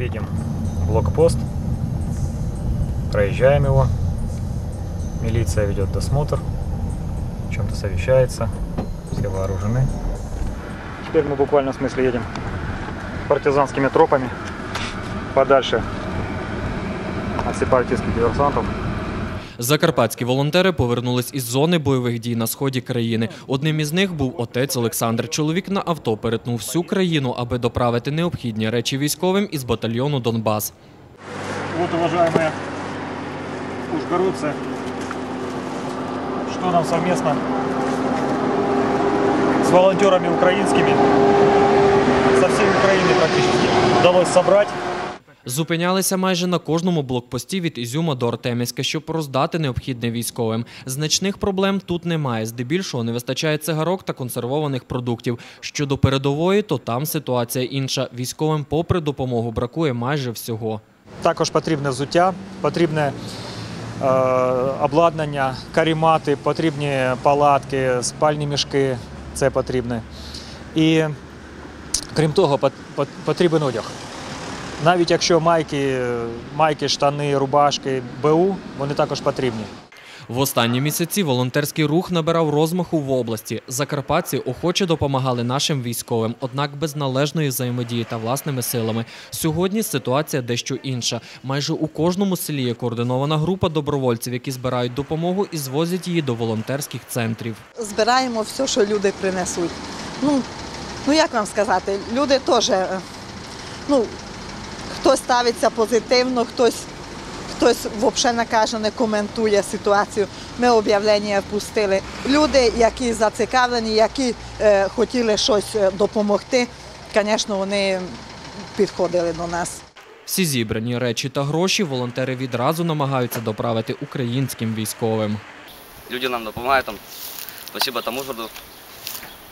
Видим блокпост. Проезжаем его. Милиция ведет досмотр. Чем-то совещается. Все вооружены. Теперь мы буквально в смысле едем партизанскими тропами подальше от сепаратистских диверсантов. Закарпатські волонтери повернулись із зони бойових дій на сході країни. Одним із них був отець Олександр. Чоловік на авто перетнув всю країну, аби доправити необхідні речі військовим із батальйону Донбас. Вот, уважаемые ужгородцы, что нам совместно с волонтерами украинскими, со всей Украины практически, удалось собрать. Зупинялися майже на кожному блокпості від Ізюма до Артемівська, щоб роздати необхідне військовим. Значних проблем тут немає. Здебільшого не вистачає цигарок та консервованих продуктів. Щодо передової, то там ситуація інша. Військовим, попри допомогу, бракує майже всього. Також потрібне взуття, потрібне е, обладнання, карімати, потрібні палатки, спальні мішки. Це потрібне. І крім того, пот- пот- потрібен одяг. Навіть якщо майки, майки, штани, рубашки, БУ, вони також потрібні. В останні місяці волонтерський рух набирав розмаху в області. Закарпатці охоче допомагали нашим військовим, однак без належної взаємодії та власними силами. Сьогодні ситуація дещо інша. Майже у кожному селі є координована група добровольців, які збирають допомогу і звозять її до волонтерських центрів. збираємо все, що люди принесуть. Ну, ну як вам сказати, люди теж, е, ну, хтось ставиться позитивно, хтось, хтось взагалі не каже, не коментує ситуацію. Ми об'явлення впустили. Люди, які зацікавлені, які е, хотіли щось е, допомогти, звісно, вони підходили до нас. Всі зібрані речі та гроші волонтери відразу намагаються доправити українським військовим. Люди нам допомагають там. Спасибо там Ужгороду.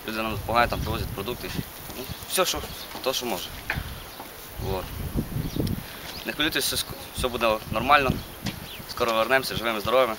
Люди нам допомагають, там привозять продукти. Ну, все, що, то, що може. Вот. Не хвилюйтесь, все, буде нормально. Скоро вернемося, живими, здоровими.